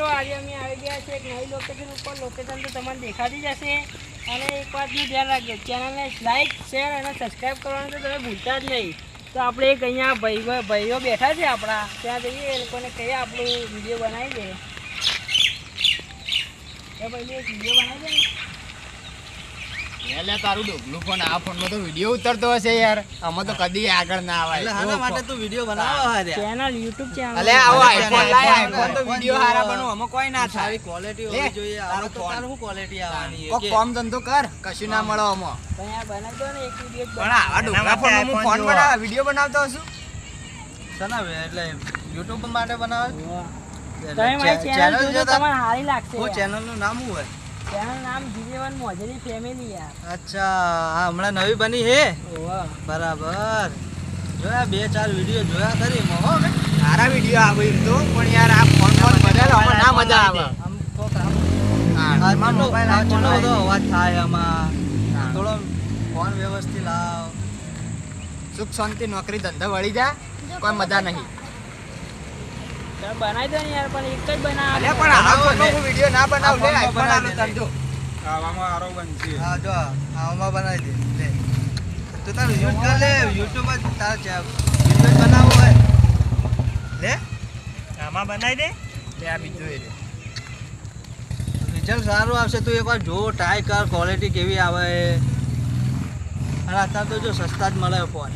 મિત્રો, આજે અમે આવી ગયા છે એક નવી લોકેશન ઉપર. લોકેશન તો તમને દેખાતી જશે અને એક વાતનું ધ્યાન રાખજો, ચેનલને લાઇક શેર અને સબસ્ક્રાઈબ કરવાનું તો તમે ભૂલતા જ નહીં. તો આપણે એક અહીંયા ભાઈઓ ભાઈઓ બેઠા છે આપણા. ત્યાં જઈએ, એ લોકોને કહીએ, આપણું વીડિયો બનાવી દે. એ ભાઈ એક વીડિયો બનાવી દે એટલે તારું ડોકલું ફોન આ ફોનમાં તો વીડિયો ઉતરતો હશે યાર. આમાં તો કદી આગળ ના એટલે આવાય માટે તું વીડિયો બનાવો હારે ચેનલ યુટ્યુબ ચેનલ અલે આવો આવો આઈફોન લાય આઈફોન તો વીડિયો હારા બનો આમાં કોઈ ના થાય. ક્વોલિટી હોવી જોઈએ તારું તો તારું શું ક્વોલિટી આવવાની કોક? કોમ ધંધો કર કશું ના મળો આમાં. પણ આ બનાવી ને એક વીડિયો પણ આવા ડોકલા ફોનમાં હું ફોન બનાવ વીડિયો બનાવતો હશું? એટલે YouTube માટે બનાવે? ચેનલ જો તમારે સારી લાગશે હું યાર. નું નામ શું હોય? ચેનલ નામ જીજેવન મોજરી ફેમિલી યાર અચ્છા હા હમણાં નવી બની હે? બરાબર. જોયા બે ચાર વીડિયો જોયા કરી હો સારા વીડિયો આવે એમ તો પણ યાર આ ફોન ફોન બદલ ના મજા આવે. આમ હા, તો- આ iPhone બધો અવાજ થાય આમાં. થોડો ફોન વ્યવસ્થિત લાવ. સુખ શાંતિ નોકરી ધંધા વળી જા. કોઈ મજા નહીં. બનાવી દો ને યાર પણ એક જ બનાવ. અલ્યા પણ આવા બનાવો હું વીડિયો ના બનાવ. લે આ આઈફોન આલો તને જો ખાવામાં સારો બનશે. હા જો આવામાં બનાવી દે. લે. તું તારું યુઝ કર લે. યુટ્યુબ જ તાર છે. વિડિયો બનાવો હોય લે. આમાં બનાવી દે. લે આ બીજો એ. રિઝલ્ટ સારું આવશે તું એકવાર જો ટ્રાય કર ક્વોલિટી કેવી આવે. અને અત્યારે તો જો સસ્તા જ મળે ફોન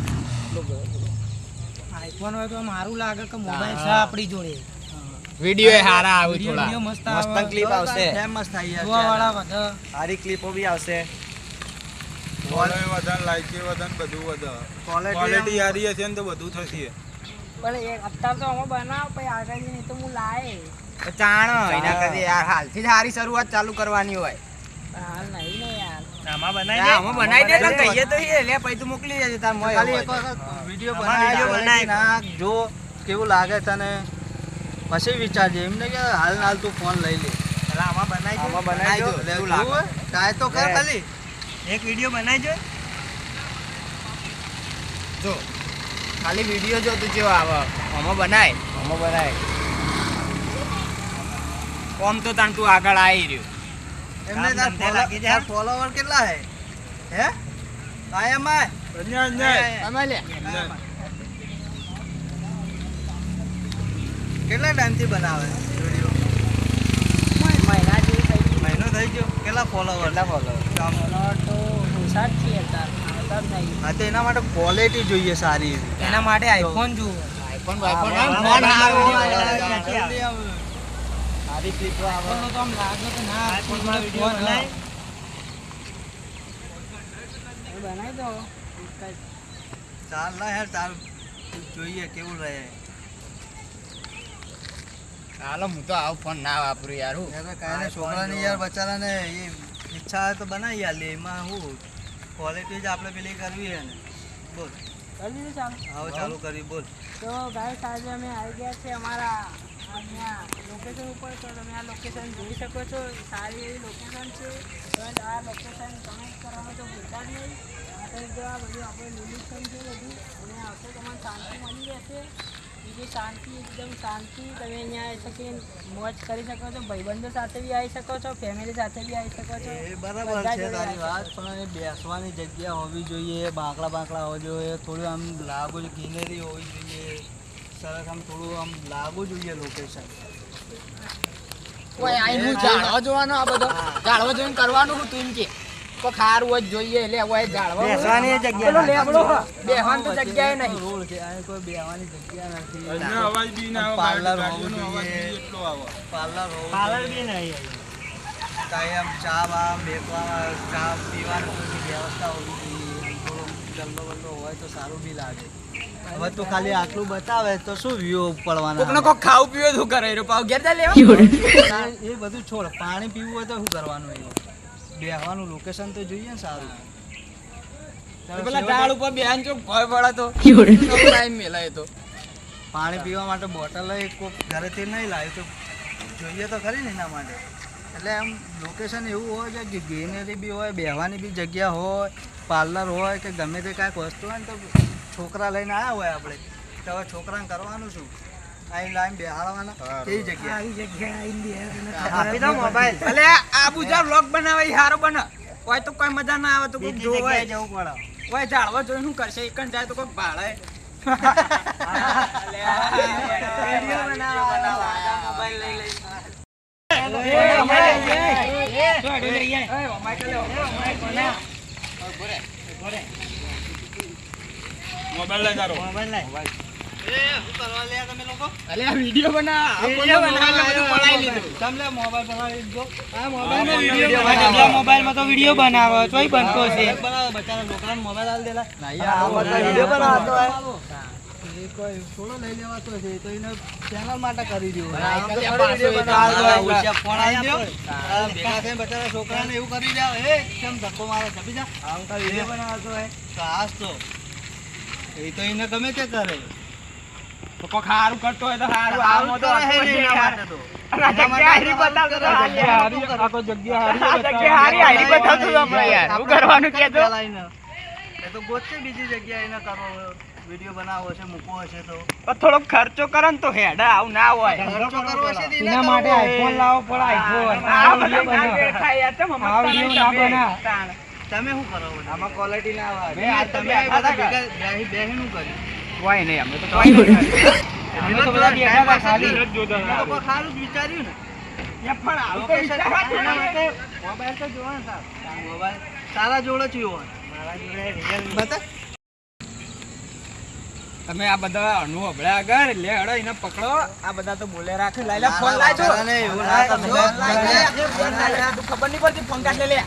આઈફોન હોય તો મારું લાગે કે મોબાઈલ છે આપણી જોડે. વીડિયો હારા આવે થોડા. મસ્ત મસ્ત ક્લિપ આવશે. ફેમસ થઈ ગયા વાળા વધે સારી ક્લિપો બી આવશે. ફોલો વધન લાઈક વધન બધું વધે ક્વોલિટી સારી હશે ને તો બધું થશે. પણ એક અત્યારે તો અમે બનાવ પછી આગળ જઈને તો હું લાય. તો ચાણ એના કરતી યાર હાલથી જ સારી શરૂઆત ચાલુ કરવાની હોય. હાલ નહીં ને યાર આમાં આમાં બનાવી દે તો કહીએ તો એ લે પછી તું મોકલી દેજે તાર મોય ખાલી એક વખત વીડિયો બનાવી video quality બનાય. નાખ જો કેવું લાગે તને. પછી વિચારજે એમ નહીં કે હાલ ને હાલ તું ફોન લઈ લે. પેલા આમાં બનાવી દો. આમાં બનાવી દો લે, લાગે. હોય? તો કર ખાલી. એક વીડિયો બનાવી દો. જો ખાલી વીડિયો જો તું જેવો આવે. આમાં બનાય. આમાં બનાય. કોમ તો તાણ તું આગળ આવી રહ્યો. એમને તાર. ફોલોવર કેટલા હે હે કાયમ આય અહીંયા અહીંયા અમાય લે કેટલા ટાઈમથી બનાવે વીડિયો મહિના જેવી થઈ મહિનો થઈ ગયો કેટલા ફોલોવર કેટલા ફોલોવર તો છીએ હા તો એના માટે ક્વોલિટી જોઈએ સારી એના માટે આઈફોન જુઓ આઈફોન બાઈફોન હા, આમ હા, ફોન હા, હારો હા, હોય. હા, હા, જલ્દી આવે. સારી ક્લિપો આવે તો આમ લાગે કે ના આઈફોનમાં વીડિયો બનાય બનાવી દો ચાલ ના યાર ચાલ જોઈએ કેવું રહે હાલો હું તો આવું ફોન ના વાપરું યાર હું યાર કાંઈ નહીં છોકરાને યાર બચારાને એ ઈચ્છા હોય તો બનાવી આલે એમાં શું ક્વોલિટી જ આપણે પેલી કરવી હે ને બોલ કરી દીધું ચાલુ આવો ચાલુ કરી બોલ તો ગાઈસ આજે અમે આવી ગયા છે અમારા અહીંયા લોકેશન ઉપર તો તમે આ લોકેશન જોઈ શકો છો. સારી એવી લોકેશન છે. તો આ લોકેશન કમેન્ટ કરવાનું તો ભૂલતા જ નહીં. આપણે જો આ બધું આપણે લીલુંછમ છે બધું. અને આવશે તમને શાંતિ મળી રહેશે. બીજી શાંતિ એકદમ શાંતિ. તમે અહીંયા આવી શકીને મોજ કરી શકો છો. ભાઈબંધો સાથે બી આવી શકો છો. ફેમિલી સાથે બી આવી શકો છો. બરાબર છે તારી વાત પણ બેસવાની જગ્યા હોવી જોઈએ બાંકડા બાંકડા હોવા જોઈએ થોડું આમ લાગુ ગ્રીનરી હોવી જોઈએ. સરસ આમ થોડું આમ લાગવું જોઈએ લોકેશન કોઈ આઈ હું ઝાડવા જોવાનો આ બધો. ઝાડવા જોઈને કરવાનું હું તું એમ કે તો ખારું જ જોઈએ એટલે હવે ઝાડવા બેસવાની જગ્યા લેબડો. બેહવાની તો જગ્યાએ નહીં. રોડ છે આ કોઈ બેહવાની જગ્યા નથી. અહીંયા અવાજ બી ના આવે પાર્લર હોવું જોઈએ. એટલો આવે. પાર્લર હોવું પાર્લર બી નહીં. કાંઈ આમ ચા બા બેકવા ચા પીવાની વ્યવસ્થા હોવી જોઈએ. થોડો ગલ્લો વલ્લો હોય તો સારું બી લાગે. હવે તો ખાલી આટલું બતાવે તો શું વ્યૂ કોકને પડવાના કોક ખાવું પીવું શું કરે? એ પાવ ઘેર જા લેવા? એ બધું છોડ. પાણી પીવું હોય તો શું કરવાનું એ? બેહવાનું લોકેશન તો જોઈએ ને સારું. પેલા ઝાડ ઉપર બેહન ચોક ભય પડે તો. ટાઈમ મેલાય તો. પાણી પીવા માટે બોટલ એક કોક ઘરેથી નહીં લાવ્યું તો જોઈએ તો ખરી ને એના માટે. એટલે આમ લોકેશન એવું હોય છે કે ગ્રીનરી બી હોય બેહવાની બી જગ્યા હોય પાર્લર હોય કે ગમે તે કાંઈક વસ્તુ હોય ને તો છોકરા લઈને આવ્યા હોય આપણે તો હવે છોકરાને કરવાનું શું અહીં લાઈન બેહાડવાના. કેવી જગ્યા આવી જગ્યાએ આપી દો મોબાઈલ અલે આ બુજા વ્લોગ બનાવે હારો બને ઓય તો કોઈ મજા ના આવે તો કોઈ જોવાય જવું પડે જાળવા જોઈને શું કરશે એકન જાય તો કોઈ વીડિયો બનાવવા મોબાઈલ લઈ લઈ એ મોબાઈલ બનાવી દીધો આ મોબાઈલમાં વિડિયો વીડિયો બનાવો. મોબાઈલમાં તો વીડિયો બનાવો. તોય બનતો છે. બનાવો બચારા છોકરાને મોબાઈલ આલ દેલા. યાર, આ આ બધા બધા વીડિયો વીડિયો બનાવતો હોય. એ કોઈ થોડો લઈ લેવાતો છે તો એને ચેનલ માટે કરી ભેગા થઈને બચારા છોકરાને એવું કરી દેવા એ કેમ ધક્કો મારે? જપી જા. બનાવતો હોય. તો હાસ તો એ તો એને ગમે તે કરે. તો કોક હારું કરતો હોય તો હારું આવું તો થોડોક ખર્ચો કરો ને તો હેડા આવું ના હોય. એના કરવો માટે. આઈફોન લાવો પડે આઈફોન આ આ વીડિયો ના બનાવો. તમે શું કરો આમાં ક્વોલિટી ના આવે. બે આ તમે આ બધા ભેગા બેહી- નું કર્યું. કોઈ નહીં અમે તો કોઈ નહીં. અમે તો બધા બેઠા હતા ખાલી. તો કોઈ જ વિચાર્યું ને. પણ આવું કે લોકેશન એના માટે. મોબાઈલ તો જોવો ને સાહેબ. મોબાઈલ તારા જોડે જ રિયલ બતા. તમે આ બધા અનુ અભળ્યા આગળ લે હડો એને પકડો આ બધા તો બોલે રાખે લાઈ લે ફોન લાજો. તું ખબર નહીં પડતી ફોન કાઢ લે લે આ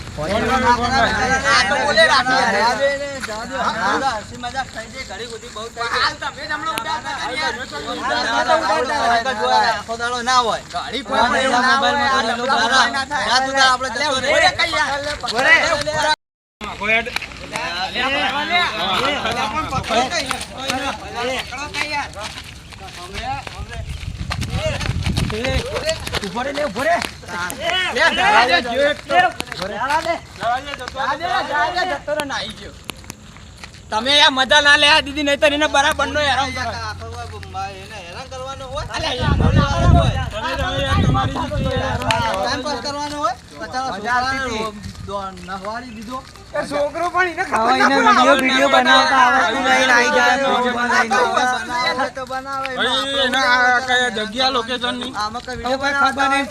તો બોલે રાખી યાર. જવા ને, જવા હા, હા, હસી મજાક થઈ જાય, ઘડી બધી બહુ થઈ ગઈ હાલ તમે જ હમણાં ઉડાડતા યાર. ના, હોય ઘડી કોઈ પણ એવું મોબાઈલમાં ભરાય ના થાય. તું આપણે કઈ યાર. ઓરે. લે, ભરવા લે. અલે, પણ પકડો કઈ. પકડો કઈ યાર. ઊભો રે, લે, ઊભો રે. લે, જવા દે, જો એકલો. જવા દે. જવા દે, જવા દે, જતો રહે, નાહી ગયો. તમે યાર મજા ના લે દીદી નહીં તો એને બરાબર નો હેરાન કરવાનો હોય નહવાડી દીધો. છોકરો પણ એને એને. વીડિયો વીડિયો બનાવતા નહીં, જાય તો બનાવે જગ્યા લોકેશનની આમાં કઈ ખબર નહીં,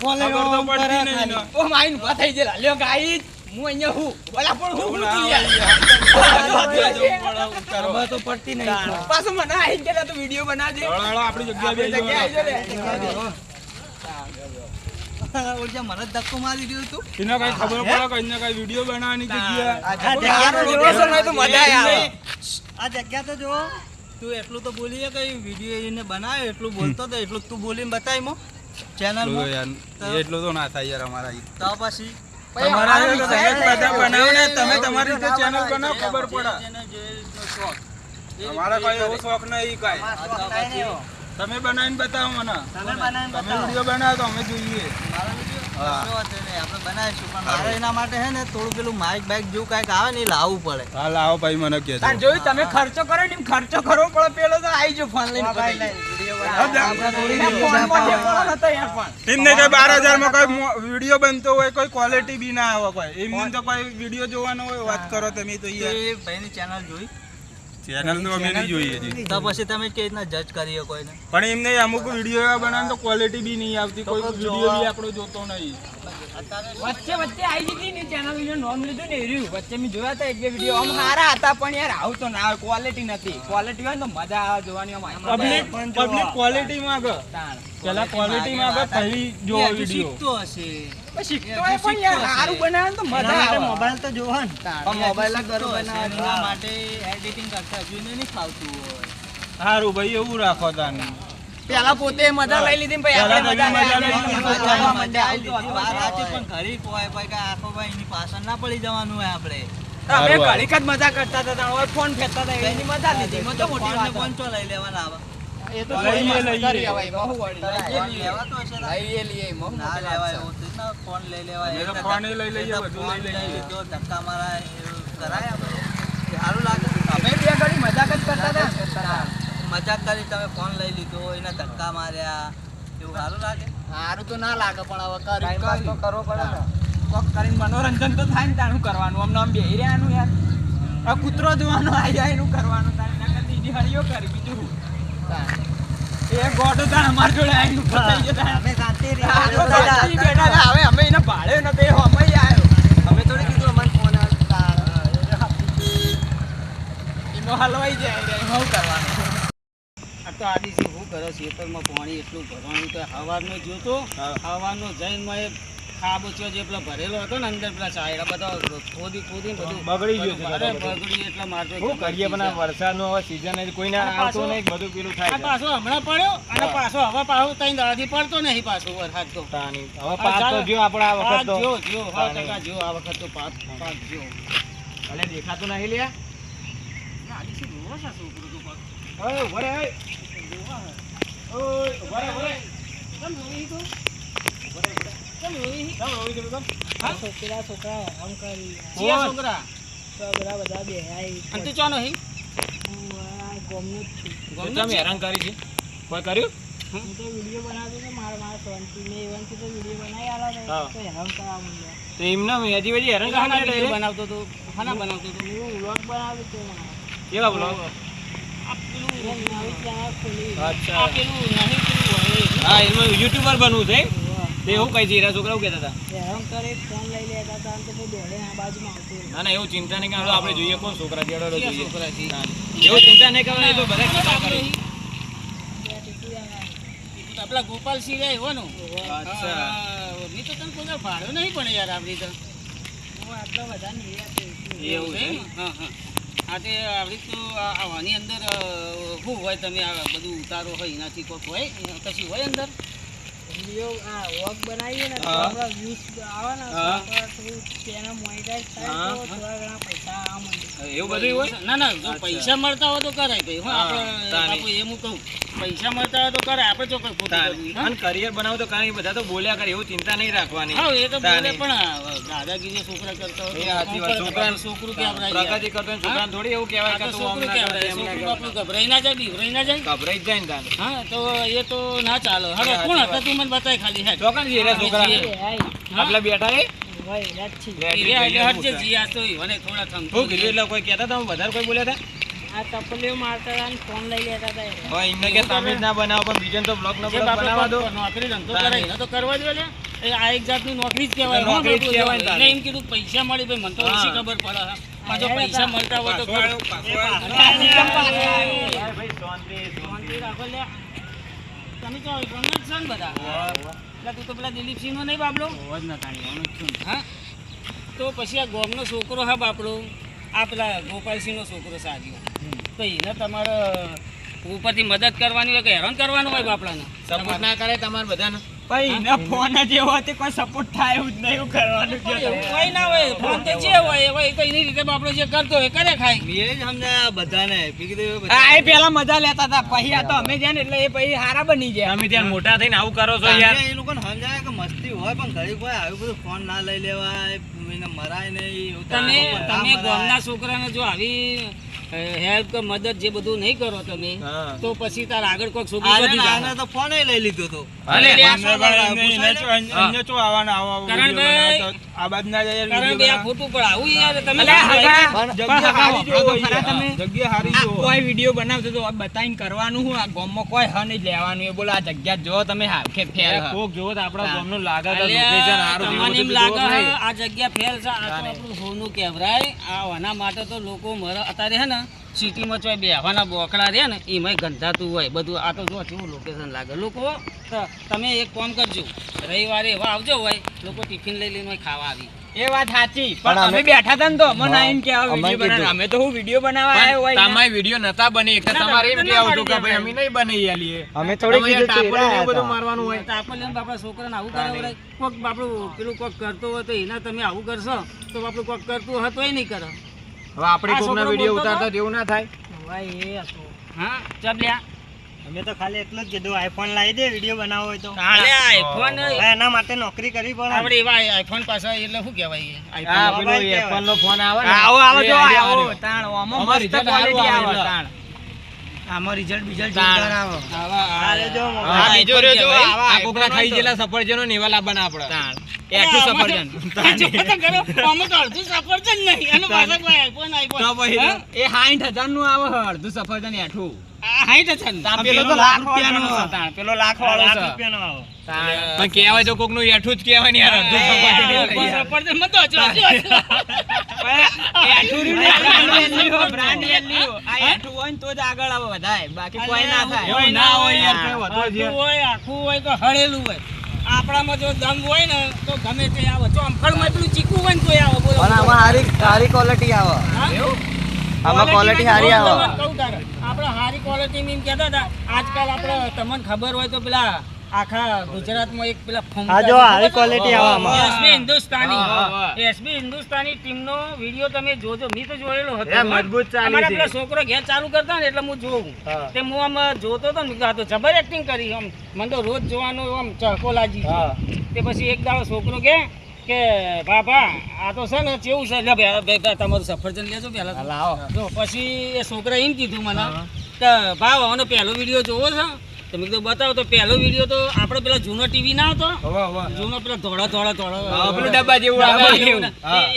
પડતી નહીં. ઓ માઈન થઈ ગયેલા. લ્યો ગાઈ હું અહીંયા હું. ઓલા પણ હું હું તું યાર ખબર તો પડતી નહીં. પાછું મને આઈ ગયા તો વીડિયો બનાવજે. આપણી જગ્યા બે જગ્યાએ આઈ જો લે. ઓળખ્યા, મને ધક્કો મારી દીધો તું એને કઈ ખબર પડે કે એને કઈ વીડિયો બનાવવાની જગ્યા આ આ જગ્યા તો જોવો. હોય તો મજા આવે. આ જગ્યા તો જો તું એટલું તો બોલીએ કઈ વીડિયો એને બનાવ્યો એટલું બોલતો તો એટલું તું બોલીને બતાવી મો. ચેનલ એટલું તો ના થાય યાર અમારા તો પછી. તમારા તમે બધા બનાવો ને તમે તમારી રીતે ચેનલ બનાવો. ખબર પડે. અમારા રીતે એવો શોખ નહીં કઈ. તમે બનાવીને બતાવો મને. તમે બનાવીને તમે બતાવો. વીડિયો બનાવો તો અમે જોઈએ. મારો વિડિયો? આપણે બનાવીશું પણ મારે એના માટે છે ને થોડું પેલું માઇક બાઇક જેવું કાંઈક આવે ને એ લાવવું પડે. હા લાવો ભાઈ મને કહેજો. તાર જોયું તમે ખર્ચો કરો ને ખર્ચો કરવો પડે પેલો તો આવી જો ફોન લઈને. એમને કઈ બાર હજારમાં કોઈ વીડિયો બનતો હોય કોઈ ક્વોલિટી બી ના આવે કોઈ. એમને તો કોઈ વીડિયો જોવાનો હોય વાત કરો તમે તો તો યાર. એ ભાઈની ચેનલ જોઈ. ચેનલ તો અમે નહીં જોઈએ હજી. તો પછી તમે કઈ રીતના જજ કરીએ કોઈને? પણ એમને અમુક વીડિયો બનાવે તો ક્વોલિટી બી નહીં આવતી. કોઈ વીડિયો બી આપણો જોતો નહીં. વચ્ચે વચ્ચે આવી જતી ને ચેનલ વીડિયો નોમ લીધું ને રહ્યું વચ્ચે મેં જોયા હતા એક બે વીડિયો આમ સારા હતા પણ યાર આવું તો ના ક્વોલિટી નથી. ક્વોલિટી હોય તો મજા આવે જોવાની આમ પબ્લિક પબ્લિક ક્વોલિટી માંગે. પેલા ક્વોલિટી માંગે જોવો એ વીડિયો શીખતો હશે. શીખતો હોય પણ યાર સારું બનાવે તો મજા આવે. મોબાઈલ તો જોવો ને. પણ મોબાઈલ જ કરો એના માટે એડિટિંગ કરતા હજુ નહીં ફાવતું હોય. સારું ભાઈ એવું રાખો તાને પેલા પોતે મજા લઈ લીધી પછી આપણે પણ ઘડીક હોય ભાઈ કે આખો ભાઈ એની પાછળ ના પડી જવાનું હોય આપણે અમે ઘડીક જ મજા કરતા હતા. ફોન ફેંકતા હતા એની મજા લીધી મજા મોટી વાત ફોન ચો લઈ લેવાના આવા એ તો લઈએ, લઈએ. કરી હવે, વળી? ફોન લેવાતો હશે લઈએ, લઈએ, એમાં ના લેવાય વાત એવું તો ના ફોન લઈ લેવાય ફોન લઈ લઈએ, બધું લઈ લઈએ. લીધો, ધક્કા મારા કરાય? સારું લાગે. અમે બે ઘડી મજાક જ કરતા હતા મજાક કરી તમે ફોન લઈ લીધો એના ધક્કા માર્યા એવું સારું લાગે? સારું તો ના લાગે પણ હવે કરી તો કરવો પડે ને. કોક કરીને મનોરંજન તો થાય ને તાનું કરવાનું. અમને આમ બેહી રહ્યાનું યાર. આ કૂતરો જોવાનો આવી જાય એનું કરવાનું તારે ના કરતી હરિયો કરી બીજું? એ ગોડો તાણ અમાર જોડે આવીને ઊભો થઈ ગયો અમે શાંતિ આ બેઠા હતા. હવે અમે એને ભાડ્યો ને એ અમે આવ્યો અમે થોડી કીધું અમારે ફોન એનો હલવાઈ જાય એમાં શું કરવાનું? તો આદિશી શું કરો ખેતરમાં પાણી એટલું ભરવાનું તો હવારનો જ્યો તો હવાનો જઈને એ ખાબોચિયો જે પેલો ભરેલો હતો ને અંદર પેલા ચાયડા બધા ખોદી ખોદી બધું બગડી ગયું બગડી એટલે મારતો શું કરીએ પણ વરસાદનો હવે સીઝન કોઈને આવતો નહીં બધું પેલું થાય. પાછો હમણાં પડ્યો અને પાછો હવે પાછો ત્રણ દાડાથી પડતો નહીં પાછો વરસાદ તો. હવે પાક તો જો આપણે આ વખત તો. જો જો હા. ટકા જો આ વખત તો પાક પાક જો ભલે દેખાતું નહીં લ્યા. આદિશી જોવો છે છોકરો તો પાક ઓય, ઊભો તો. છોકરા છોકરા આમ કરી ચિયા છોકરા બધા બધા બે અને તું ચાનો હી ગમનું છું તો તમે હેરાન કરી છે? કોઈ કર્યું હું તો વીડિયો બનાવતો હતો મારા એવનથી તો વીડિયો બનાવી આલો તો હેરાન કરવા માંડ્યા. તો એમને હજી હજી હેરાન કરવા બનાવતો તો હાના બનાવતો તો હું વ્લોગ બનાવ્યો તો કેવા હા એમાં યુટ્યુબર બનવું છે. તે એવું કઈ છે? છોકરાઓ કહેતા હતા. હેરાન કરે ફોન લઈ લેતા હતા અને તો હું દોડે આ બાજુમાં આવતો રહ્યો. ના ના એવું ચિંતા નહીં કરવાનું. આપણે જોઈએ કોણ છોકરા જેડો છોકરા એવું ચિંતા નહીં કરવાની તો બધા કીધા કરે. આપલા ગોપાલસિંહ રે એવો નો. તો તને કોઈ ભાડો નહીં પણ યાર આપણી તો. હું આટલો બધા એવું છે? હા હા. આ તે આવી તો આ- અંદર શું હોય તમે આ બધું ઉતારો હોય એનાથી કોઈક હોય કશું હોય અંદર? વીડિયો આ વોક બનાવીએ ને તો આપણા views આવે ને તો હા. આપણે થોડું channel monetize થાય તો થોડા ઘણા પૈસા આવવા માંડે. એવું બધું હોય? ના ના જો પૈસા મળતા હોય તો કરાય ભાઈ. હું આપણે એમ હું કહું પૈસા મળતા હોય તો કરાય આપણે ચોક્કસ ખોટું અને કરિયર બનાવો તો કારણ કે બધા તો બોલ્યા કરે એવું ચિંતા નહીં રાખવાની. હા એ તો બોલે પણ દાદાગીરી છોકરા કરતા હોય સાચી વાત. છોકરું કહેવાય પ્રગતિ કરતો હોય થોડી એવું કહેવાય કે તો આમ ના કહેવાય. આપણું ગભરાઈ ના જાય બીવરાઈ ના જાય ગભરાઈ જાય ને હા તો એ તો ના ચાલે. હવે કોણ હતા તું મને બતાય ખાલી હેડ. ચોકન છે રે છોકરા. આપલા બેઠા જ. જી, જ જે જ જ હો, બાપુ, કહેવાય ને એટલે તાને. એમ કીધું પૈસા મળી મને તો ખબર પડે. પાછો પૈસા મળતા હોય તો તમે તો જ છો ને બધા. એટલે તું તો પેલા દિલીપસિંહ નો નહીં બાબલો હા? તો પછી આ ગોમનો છોકરો હા બાપડો? આ પેલા ગોપાલસિંહનો છોકરો સાધ્યો તો એને તમારે ઉપરથી મદદ કરવાની હોય કે હેરાન કરવાનું હોય બાપડાને? સપોર્ટ ના કરે તમારે બધાને? ભાઈ એના ફોન જ એવો હતો કોઈ સપોર્ટ થાય એવું જ નહીં એવું કરવાનું કોઈ ના હોય ફોન તો જે હોય એવા તો એની રીતે આપણે જે કરતો હોય કરે ખાય. મેં જ સમજાયા બધાને હા પેલા મજા લેતા હતા પછી આ તો અમે જ્યાં ને એટલે એ પછી હારા બની ગયા. અમે ત્યાં મોટા થઈને આવું કરો છો યાર. એ લોકોને સમજાય કે મસ્તી હોય પણ ઘડી કોઈ આવ્યું બધું ફોન ના લઈ લેવાય એને મરાય નહીં એવું તમે તમે ગામના છોકરાને જો આવી હેલ્પ કે મદદ જે બધું નહીં કરો તમે તો પછી તાર આગળ કોઈક છોકરું વધી જાય. આને તો ફોન લઈ લીધો તો. અરે, એને ચો- એને આવો કારણ ભાઈ- આ બાજુ ના જાય કારણ બનાવો. ખોટું પણ આવું યાર તમે જગ્યા હારી જો ખરા તમે? જગ્યા હારી જો કોઈ વિડિયો બનાવતો તો બતાવીને કરવાનું હું આ ગામમાં કોઈ હ નહીં લેવાનું એ બોલો આ જગ્યા જો તમે હા કે ફેર. કોક જો તો આપણા હા. ગામનું લાગે તો લોકેશન હારું તમને એમ લાગે. આ જગ્યા ફેર છે આ તો આપણું સોનું કેવરાય આ આના માટે તો લોકો મર અત્યારે હે ને સિટીમાં ચોય બેહવાના બોકડા રહે ને એમાંય ગંધાતું હોય. બધું આ તો જો કેવું લોકેશન લાગે. લોકો તમે એક કામ કરજો. રવિવારે એવા આવજો હોય લોકો ટિફિન લઈ લઈને ખાવા આવી. એ વાત સાચી પણ અમે બેઠા હતા ને તો મને આઈને કે આ વીડિયો બનાવ. અમે તો હું વીડિયો બનાવવા આવ્યો હોય તમારે વીડિયો નતા બની એક તમારે એમ ના, કેવું હતું કે ભાઈ અમે નહીં બનાવી આલીએ. અમે થોડી કીધું ટાપોને ને બધું મારવાનું હોય. આપણે એમ આપણા છોકરાને આવું કરે કોક બાપડું પેલું કોક કરતો હોય તો એના તમે આવું કરશો તો બાપડું કોક કરતું હોય તોય નહીં કરો. હવે આપણે કોકના વીડિયો ઉતારતા એવું ના થાય. ભાઈ એ હતો. હા ચાલ લ્યા. અમે તો ખાલી એટલું જ કીધું આઈફોન લાવી દે વીડિયો બનાવો હોય તો. આઈફોન એના માટે નોકરી કરવી પડે. આપણે એવા આઈફોન પાસે એટલે શું કહેવાય? આઈફોન નો ફોન આવે આવો આવો જો આવો તાણ ઓમો મસ્ત ક્વોલિટી આવે તાણ. આમાં રિઝલ્ટ બીજલ્ટ તાણ. જોરદાર આવે આવા- આ- જો આ બીજો રહ્યો જો, આ કોકના ખાઈ ગયેલા સફરજનો ને એવા લાવવાના આપણે. આમાં સફરજન. અડધું સફરજન નહીં. iPhone. તો પછી હા? એ 60,000 નું આવે અડધું સફરજન એઠું. આ સાઈઠ હજારનું. તાણ આ પેલો પેલો તો લાખ રૂપિયાનો. પેલો લાખ વાળો લાખ. રૂપિયાનો આવે. પણ કહેવાય તો કોકનું એઠું જ કહેવાય ને યાર, અડધું તો. એઠું ને, ને તો જ આગળ આવે બધાય. બાકી કોઈ ના થાય. ના હોય યાર, હોય આખું હોય તો હળેલું હોય. આપણામાં જો દમ હોય ને તો ગમે તે આવે. જો અમફળમાં એટલું ચીકું હોય ને તોય આવે બોલો. પણ આમાં ક્વોલિટી આવે? આમાં ક્વોલિટી સારી આવે. આપણે હારી ક્વોલિટી એમ કહેતા હતા આજકાલ આપણે તમને ખબર હોય તો પેલા આખા ગુજરાતમાં એક પેલા ફોન આ જો આવી ક્વોલિટી આવામાં. એસબી હિન્દુસ્તાની. એસબી હિન્દુસ્તાની ટીમનો વીડિયો તમે જોજો. મી તો જોયેલો હતો. મજબૂત ચાલી છે. પેલા છોકરો ઘેર ચાલુ કરતા ને એટલે હું જોઉં. તે હું આમ જોતો તો ને તો જબર એક્ટિંગ કરી આમ. મને તો રોજ જોવાનો આમ ચહકો લાગી હા. તે પછી એક દાડો છોકરો કે કે બાપા આ તો છે ને કેવું છે? લે બે- બે- બે તમારું સફરજન લેજો પહેલા લાવો. જો પછી એ છોકરા એમ કીધું મને કે ભાવ આનો પહેલો વીડિયો જોવો છે? તો કીધું બતાવો તો પહેલો વીડિયો તો આપણે પેલા જૂનો ટીવી ના હતો જૂનો પેલા ધોળા ધોળા ધોળા પેલું ડબ્બા જેવું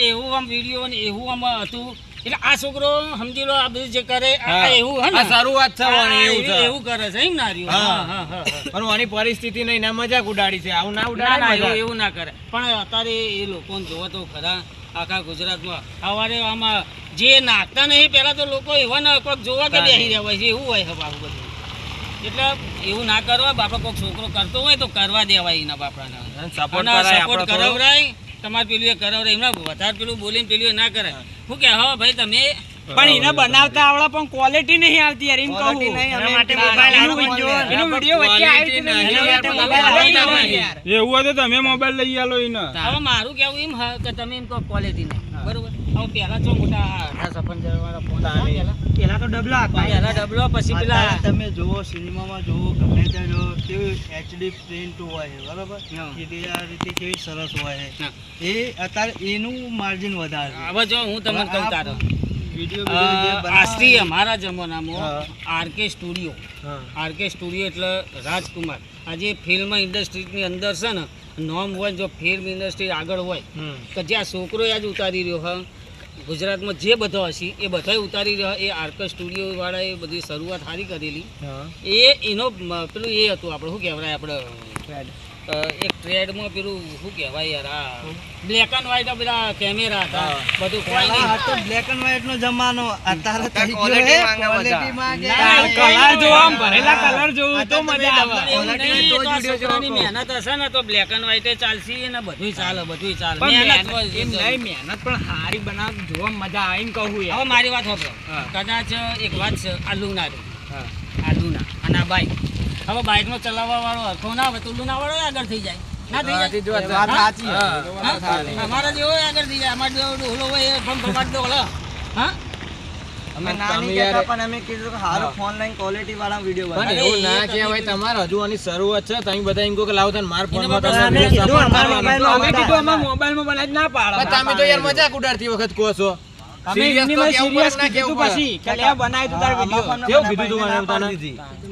એવું. આમ વીડિયો ને એવું આમ હતું. એટલે આ છોકરો સમજી લો આ બધું જે કરે આ એવું હે ને? આ શરૂઆત છે એવું છે. એવું કરે છે એમ ના રહ્યું. હા. હા હા. પણ આની પરિસ્થિતિ નહીં ના મજાક ઉડાડી છે. આવું ના ઉડાડે એવું ના કરે. પણ અત્યારે એ લોકોને જોવો તો ખરા આખા ગુજરાતમાં. સવારે આમાં જે નાખતા નહીં પહેલા તો લોકો એવા ના કોઈક જોવા કે બેસી રહ્યા હોય છે એવું હોય છે બધું એટલે એવું ના કરવા બાપા કોઈક છોકરો કરતો હોય તો કરવા દેવાય એના બાપડાને થોડો. કરાવરાય તમારે પેલું એ કરાવરાય. એમના વધારે પેલું બોલીને પેલું ના કરાય. હું. કે હા ભાઈ તમે પણ એને બનાવતા આવડા પણ ક્વોલિટી નહીં આવતી યાર એમ કહું. એના માટે મોબાઈલ. એનો વિડિયો વચ્ચે આવ્યો છે ને, એના માટે mobile quality આવતા નહીં. યાર. એવું હોય તો તમે મોબાઈલ લઈ આલો એને. હવે મારું કેવું એમ કે તમે એમ કહો ક્વોલિટી નહીં. બરોબર? પહેલા જો મોટા સફન વાળા ફોન પેલા તો ડબલા હતા ડબલો પછી પેલા તમે જુઓ સિનેમામાં જુઓ ગમે ત્યાં જુઓ કેવી એચડી પ્રિન્ટ હોય છે બરાબર? કેવી સરસ હોય એ અત્યારે એનું માર્જિન વધારે છે. હવે જો હું તમને કહું તારો. આજથી અમારા જમાનામાં આરકે સ્ટુડિયો. આરકે સ્ટુડિયો એટલે રાજકુમાર. આજે ફિલ્મ ઇન્ડસ્ટ્રીની અંદર છે ને નોમ હોય જો ફિલ્મ ઇન્ડસ્ટ્રી આગળ હોય તો જ્યાં છોકરો આજ ઉતારી રહ્યો હા ગુજરાતમાં જે બધા હશે એ બધા ઉતારી રહ્યા. એ આર્કે સ્ટુડિયો એ બધી શરૂઆત સારી કરેલી. એ એનો પેલું એ હતું આપણે શું કહેવાય આપણે એક ટ્રેડમાં પેલું શું કહેવાય યાર આ બ્લેક એન્ડ વ્હાઈટ પેલા કેમેરા હતા. બધું નહીં. હતો બ્લેક એન્ડ વ્હાઈટ નો જમાનો. અત્યારે થઈ ગયો છે માંગે માંગે. કલર જોવા આમ ભરેલા કલર જોવું તો મજા આવે. ક્વોલિટી તો તો આ જ. મહેનત હશે ને તો બ્લેક એન્ડ વ્હાઈટ ચાલશે ને બધું ચાલે બધું ચાલે. મહેનત એમ નહીં, મહેનત પણ હારી બનાવ જોવા મજા આવે એમ કહું હવે મારી વાત સાંભળો. કદાચ એક વાત છે આ લુના. આ લુના અને આ બાઈક હવે બાઈકનો ચલાવવા વાળો હરખો ના આવે તો લુના વાળો આગળ થઈ જાય. ના થઈ જાય? વાત હા? સાચી હા? વાત સાચી. અમારા જેવો આગળ થઈ જાય. અમારા જેવો ડોહલો હોય એ ભમ ભમાટ દો હા? અમે ના તમે નહીં યાર- કહેતા પણ અમે કીધું કે સારું ફોન લઈને ક્વોલિટી વાળા વીડિયો બનાવો. એવું ના કહેવાય. તમારે હજુ આની શરૂઆત છે. તમે બધા એમ કહો કે લાવો તને માર ફોનમાં બાપા તમે અમે કીધું, અમારા કરવાનો. મોબાઈલમાં અમે કીધું બનાવે. અમારા મોબાઈલમાં બનાવી જ ના પાડો. તમે તો યાર મજાક ઉડાડતી વખત કહો છો. અમે Serious તો એમની કેવું serious પડે ના કીધું પછી કે લે બનાવી તું તાર વિડિયો કેવું કીધું તું મને તને?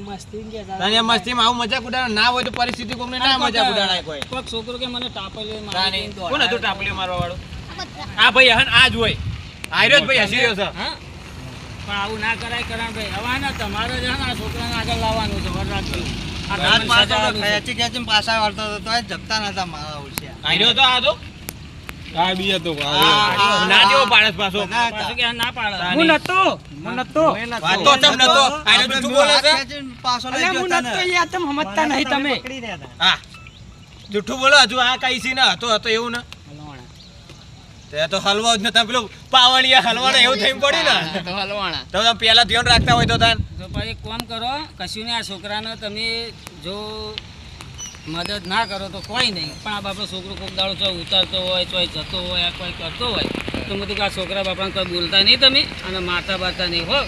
મસ્તી કે તને મસ્તી માં આવું મજાક ઉડાડે ના હોય તો પરિસ્થિતિ કોમને ના મજાક ઉડાડાય કોઈ કોક છોકરો કે મને ટાપલી મારી કોણ હતું દોડાવે. મારવા વાળો આ ભાઈ હન આજ હોય આયરો જ ભાઈ હસી રહ્યો છે પણ આવું ના કરાય કરાય ભાઈ હવે ને તમારે ને આ છોકરાને આગળ લાવવાનું છે વરરાજભાઈ આ રાત તમને પાડતો સજા હતો, આપી છે. ખેંચી ખેંચીને પાછા વાળતો હતો, તોય જપતા નતા મારા હોશિયાર. આયરો તો આ તો આ બીયા તો ના જેવો પાડસ પાછો. પાછો કે ના પાડે? હું નતો હું નતો. વાતો એ વાત તો ચમ નતો. આને જુઠ્ઠું બોલે છે? પાછો લઈ અલ્યા હું નતો. યાર તમે સમજતા નહીં તમે. પકડી રહ્યા હા. જૂઠું બોલો હજુ આ કઈ સી ના હતો હતો એવું ને. તે તો હલવો જ ને પેલું પાવણિયા હલવાના એવું થઈ પડ્યું ને? તો તો તમે ધ્યાન રાખતા હોય તો તાન. તો પછી એક કામ કરો કશું ને આ છોકરાને તમે જો મદદ ના કરો તો કોઈ નહીં. પણ આ બાપડો છોકરો કોઈક દાડો ચો ઉતારતો હોય ચોય જતો હોય આ કોઈ કરતો હોય તો બધું કે આ છોકરા બાપાને કોઈ બોલતા નહીં તમે અને મારતા બારતા નહીં હો.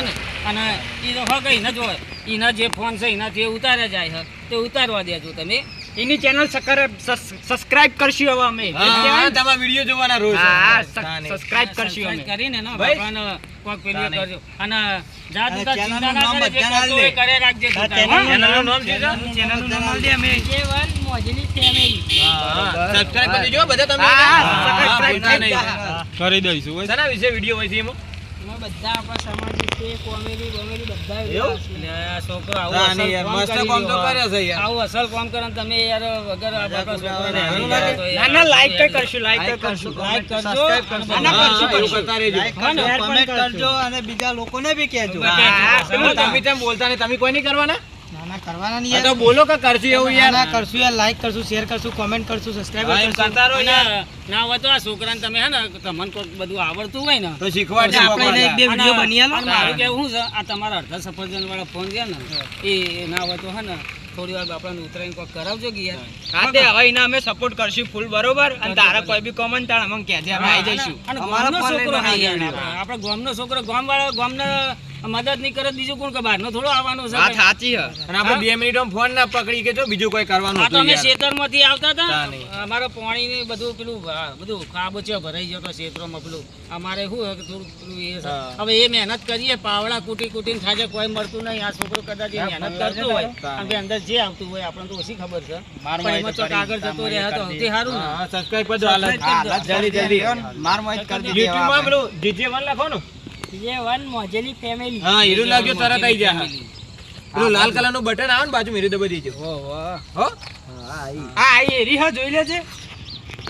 ને અને એ તો હો કઈ ન જ હોય. એના જે ફોન છે એનાથી ઉતાર્યા જાય હ. તે ઉતારવા દેજો તમે. એની ચેનલ સબસ્ક્રાઇબ કરશું હવે અમે. તમારા વીડિયો જોવાના રોજ. હા સબસ્ક્રાઇબ કરશું અમે. કરીને ને ભગવાન કોક પેલું કરજો. અને જાત અને ચિંતા ના કરે. કરે રાખજે હા, તું channel તારે, નું નામ છે ચેનલનું નામ આલ દે અમે. વિજયવન મોજની ફેમિલી સબસ્ક્રાઇબ કરી દેજો બધા તમે હા, સબસ્ક્રાઇબ કરી નહીં. દેજો. કરી દઈશું સના વિશે વીડિયો હોય છે એમાં? બધા આપણા સામાજિક છે કોમેડી બોમેડી બધા એવું? છોકરો આવું યાર, મસ્ત કામ તો રહ્યો. છે યાર. આવું અસલ કામ કરે ને તમે યાર વગર તો ના. ના લાઈક કઈ કરશું લાઈક કરશું કરજો અને કરશું, કરશું, કરતા રહેજો. લાઈક કરજો share પણ કમેન્ટ કરજો. કરજો અને બીજા લોકોને બી કહેજો તમે તેમ બોલતા નહીં તમે કોઈ નહીં કરવાના કરવાના નહીં તો બોલો કે કરશું એવું યાર. ના કરશું યાર લાઈક કરશું શેર કરશું કોમેન્ટ કરશું સબસ્ક્રાઇબ કરશું. કરતા રહો યાર. ના હોય તો આ છોકરાને તમે હે ને તમને કોઈક બધું આવડતું હોય ને. તો શીખવાડજો આપણે એક બે વિડિયો બની આલો. મારું કેવું છે આ તમારા અડધા સફરજન વાળા ફોન છે ને એ ના હોય તો હે ને થોડી વાર આપણને ઉતરાઈને કોઈક કરાવજો કે યાર. હા. તે હવે એના અમે સપોર્ટ કરશું ફૂલ બરોબર? અને તારા કોઈ બી કોમન તારા અમને કહેજે અમે આવી જઈશું. અને ગામનો છોકરો. આપણે ગામનો છોકરો ગામ વાળા ગામને મદદ નહીં કરે બીજું કોણ કે બહારનો થોડો આવવાનો છે વાત સાચી હે. અને આપણે 2 મિનિટ ફોન ના પકડી કે જો બીજું કોઈ કરવાનું હતું અમે યાર. ખેતરમાંથી આવતા હતા? અમારો પાણી ને બધું પેલું બધું ખાબોચિયો ભરાઈ ગયો હતો ખેતરોમાં પેલું. અમારે શું હોય કે થોડું પેલું એ હવે એ મહેનત કરીએ પાવડા કૂટી કૂટીને ખાજે કોઈ મળતું નહીં. આ છોકરો કદાચ મહેનત કરતો હોય અને અંદર જે આવતું હોય આપણને તો ઓછી ખબર છે. પણ એમાં તો આગળ જતો રહે તો સૌથી સારું ને. સબસ્ક્રાઇબ કરજો. જલ્દી જલ્દી. માર મોજ કરી દીધી હવે YouTube માં આપણે. પેલું GJ1 લખો ને વિજયવન મોજેલી ફેમિલી હા હીરો લાગ્યો તરત આવી જાય પેલું લાલ કલરનું બટન આવે ને બાજુ મેરી દબાઈ દેજો હો? હા આ એરી હા જોઈ લેજે.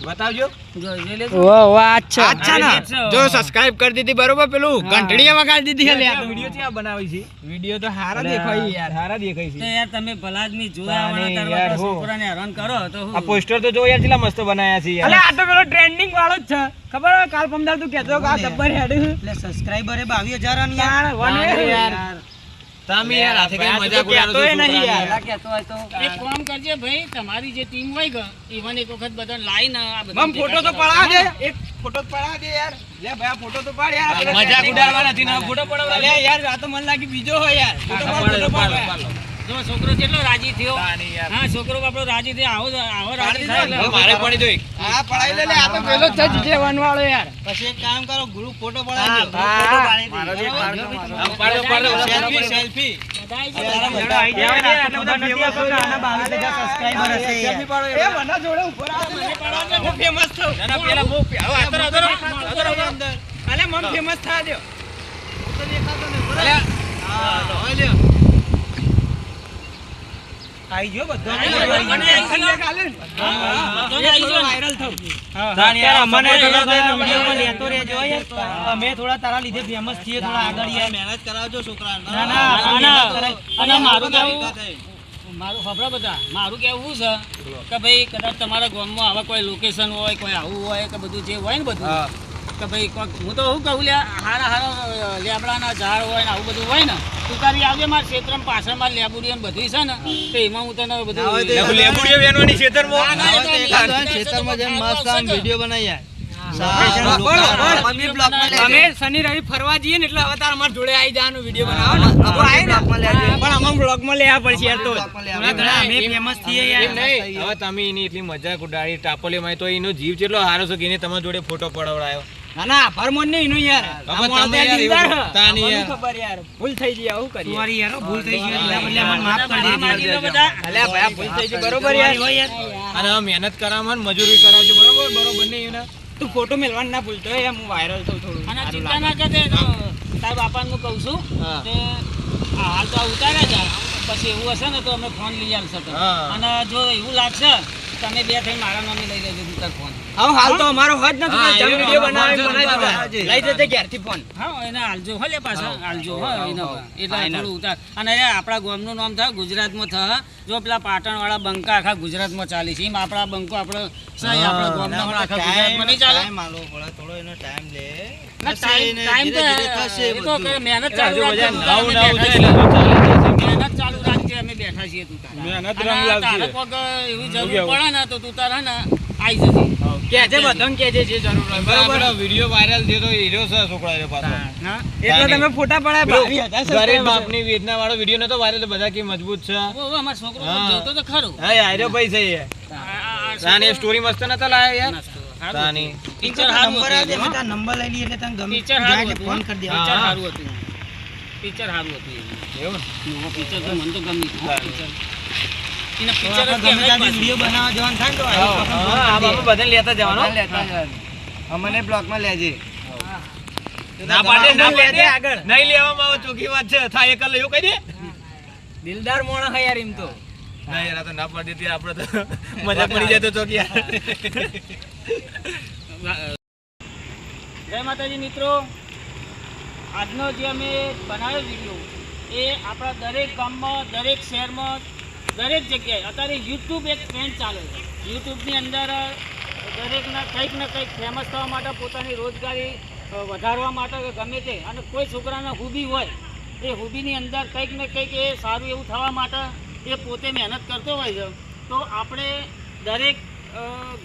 બતાવજો. જો જોઈ લેજો. વાહ વાહ અચ્છા અચ્છા ના? જો સબસ્ક્રાઇબ કરી દીધી બરોબર? પેલું ઘંટડીએ વગાડી દીધી હે લે વીડિયો ક્યાં બનાવી છે. વિડિયો તો હારા દેખાય યાર. સારા દેખાય છે. યાર તમે ભલાજ આદમી જોયા. છોકરાને હેરાન કરો તો આ પોસ્ટર તો જો યાર કેટલા મસ્ત બનાયા છે અલે આ તો પેલો ટ્રેન્ડિંગ વાળો જ છે. ખબર? કાલ પમદાર તું કહેતો કે આ ગબ્બર હેડ એટલે સબસ્ક્રાઇબર એ યાર. યાર તમે યાર હાથે કઈ મજાક ઉડાડો નહીં યાર. છોકરાને. હોય તો એક કામ કરજે ભાઈ તમારી જે ટીમ હોય કે ઈવન એક વખત બધા લાઈન આ બધા મમ ફોટો તો પડાવ દે એક ફોટો તો દે યાર. લે ભાઈ ફોટો તો પાડ યાર. મજાક ઉડાડવા નથી ને ફોટો પડાવવા અલે યાર આ તો મને લાગી બીજો હોય યાર. ફોટો પાડ, ફોટો પાડ. જો છોકરો કેટલો રાજી થયો હા છોકરો આપણો રાજી થયો આવો આવો રાજી થાય મારે પડી દો એક હા પડાઈ લે લે આ તો પેલો જ છે જીજે યાર પછી એક કામ કરો ગ્રુપ ફોટો પડાવી પડાવજો હા. મારો જે આમ પાડો પાડો સેલ્ફી સેલ્ફી હેડો આઈ જાઓ આઈ ગયો બધો મને વાયરલ થઉં તાન યાર, અમને થોડા કરો થોડા વિડીયોમાં લેતો રહેજો યાર. અમે થોડા તારા લીધે ફેમસ છીએ થોડા આગળ યાર. મહેનત કરાવજો છોકરા ના, ના, અને અને મારું કેવું? મારું ખબર બધા? મારું કેવું છે કે ભાઈ કદાચ તમારા ગામમાં આવા કોઈ લોકેશન હોય કોઈ આવું હોય કે બધું જે હોય ને બધું. કે ભાઈ કોઈક હું તો શું કહું લ્યા હારા હારા લેબડાના ઝાડ હોય ને આવું બધું હોય ને તું તારી આવજે મારા ક્ષેત્રમાં પાછળ મારી લેબુડી ને બધું છે ને તો એમાં હું તને બધું મસ્ત આમ વીડિયો બનાવી. અમે શનિ રવિ ફરવા જઈએ ને એટલે હવે તાર અમારા જોડે આવી જવાનો વીડિયો બનાવો ને. પણ અમે બ્લોગમાં લેવા પડશે યાર તો બ્લોગમાં લેજો. થોડા થોડા અમે ફેમસ છીએ યાર. હવે તમે એની એટલી મજાક ઉડાડી ટાપોલીમાં તો એનો જીવ જેટલો હારો છે કે એને તમારા જોડે ફોટો પડાવડાયો. ના ના આભાર માન નહીં એનું યાર. તમે યાર હે. તાની યાર. ખબર યાર? ભૂલ થઈ ગઈ આવું કરી તમારી યાર ભૂલ થઈ ગઈ એટલે અમને માફ કરી બધા. અલ્યા ભાઈ ભૂલ થઈ ગઈ બરોબર યાર. હવે મહેનત કરાવવામાં ને મજૂરી કરાવજો બરોબર? બરોબર નહીં ને તું ફોટો મેલવાનું ના ભૂલતો યાર હું વાયરલ થઉં થોડું. અને ચિંતા ના કરતે તાર બાપાને હું કહું છું કે હાલ તો ઉતારે જ પછી એવું હશે ને તો અમે ફોન લઈ આવશે તો. અને જો એવું લાગશે તમે બે થઈ મારા નામે લઈ લેજો ફોન હવે હાલ તો અમારો હજ નથી તમે વિડિયો બનાવી બનાવી લઈ જજે ઘેરથી ફોન. હા એને હાલજો. હલે પાછા. હાલજો હો એને એટલે થોડું ઉતાર. અને એ આપણા ગામનું નામ થાય ગુજરાતમાં થા. જો પેલા પાટણવાળા બંકા આખા ગુજરાતમાં ચાલી છે. એમ આપણા બંકો આપણે સાહેબ આપણા ગામના ના, આખા ગુજરાતમાં નહીં ચાલે. માલો પડે, થોડો એનો ટાઈમ લે. ટાઈમ ટાઈમ તો એ મહેનત ચાલુ રાખજે. મહેનત ચાલુ બેઠા છીએ તું તારા. મહેનત રંગ લાવશે. તારે કોક એવી જરૂર પડે ને તો તું તારા ને આઈ જજે. કેજે બધાને કેજે જે જરૂર હોય. બરોબર. વિડિયો વાયરલ થયો તો હીરો છે છોકરા રે પાછો એટલે તમે ફોટા પડાય ભાવી હતા ગરીબ. બાપની વેદના વાળો વિડિયો નતો વાયરલ બધા કે મજબૂત છે. ઓ, ઓ, અમારો છોકરો જોતો તો ખરો. હા આર્યો ભાઈ છે એ. છોકરો સ્ટોરી મસ્ત નતો લાયો યાર? તાની. હતું. પિક્ચર નંબર આ દે નંબર લઈ લઈએ એટલે તને ગમે. ટીચર હતું. ફોન કરી દે. ટીચર હારું હતું. પિક્ચર સારું હતું એવું એવું પિક્ચર તો મને તો ગમ્યું પિક્ચર. લેજે. ના પાડે ના આગળ. નહીં લેવામાં આવે વાત છે. થાય એકલ એવું કહી દે. દિલદાર મોણા હે યાર એમ તો. ના યાર આ તો ના પાડી દીધી આપણે તો મજા પડી જાય તો ચોકી જય માતાજી મિત્રો. આજનો જે અમે બનાવ્યો વીડિયો એ આપણા દરેક ગામમાં, દરેક શહેરમાં, દરેક જગ્યાએ. અત્યારે યુટ્યુબ એક ટ્રેન્ડ ચાલે છે. યુટ્યુબની અંદર દરેકના કંઈક ને કંઈક ફેમસ થવા માટે પોતાની રોજગારી વધારવા માટે ગમે તે. અને કોઈ છોકરાના હુબી હોય, એ હુબીની અંદર કંઈક ને કંઈક એ સારું એવું થવા માટે એ પોતે મહેનત કરતો હોય છે. તો આપણે દરેક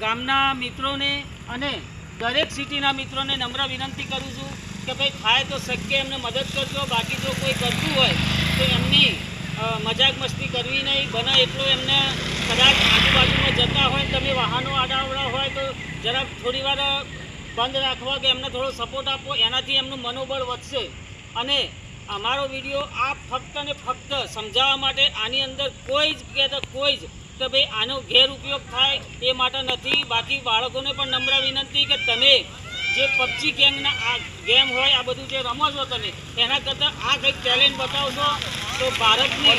ગામના મિત્રોને અને દરેક સિટીના મિત્રોને નમ્ર વિનંતી કરું છું કે ભાઈ થાય તો શક્ય, એમને મદદ કરજો, બાકી જો કોઈ કરતું હોય, તો એમની મજાક મસ્તી કરવી નહીં, બને એટલું એમને કદાચ આજુબાજુમાં જતા હોય, તમે વાહનો આડાવડા હોય, તો જરાક થોડી વાર બંધ રાખવા કે એમને થોડો સપોર્ટ આપવો એનાથી એમનું મનોબળ વધશે. અને અમારો વીડિયો આ ફક્ત ને ફક્ત સમજાવવા માટે આની અંદર કોઈ જ કહેતા, કોઈ જ કે ભાઈ આનો ગેરઉપયોગ થાય, એ માટે નથી. બાકી બાળકોને પણ નમ્ર વિનંતી કે તમે જે પબજી ગેમના આ ગેમ હોય આ બધું જે રમો છો તમે એના કરતાં આ કંઈક ટેલેન્ટ બતાવશો તો ભારતની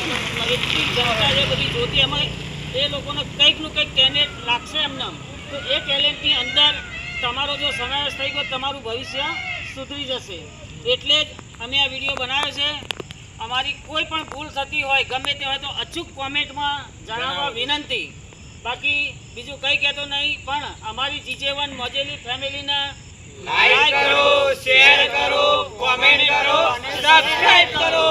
એટલી જનતા જે બધી જોતી એમાં એ લોકોને કંઈકનું કંઈક ટેલેન્ટ લાગશે એમને તો એ ટેલેન્ટની અંદર તમારો જો સમાવેશ થઈ ગયો તમારું ભવિષ્ય સુધરી જશે. એટલે જ અમે આ વીડિયો બનાવ્યો છે. અમારી કોઈ પણ ભૂલ થતી હોય ગમે તે હોય તો અચૂક કોમેન્ટમાં જણાવવા વિનંતી. બાકી બીજું કંઈ કહેતો નહીં પણ અમારી જીજેવન મોજેલી ફેમિલીના લાઈક કરો શેર કરો કોમેન્ટ કરો સબસ્ક્રાઇબ કરો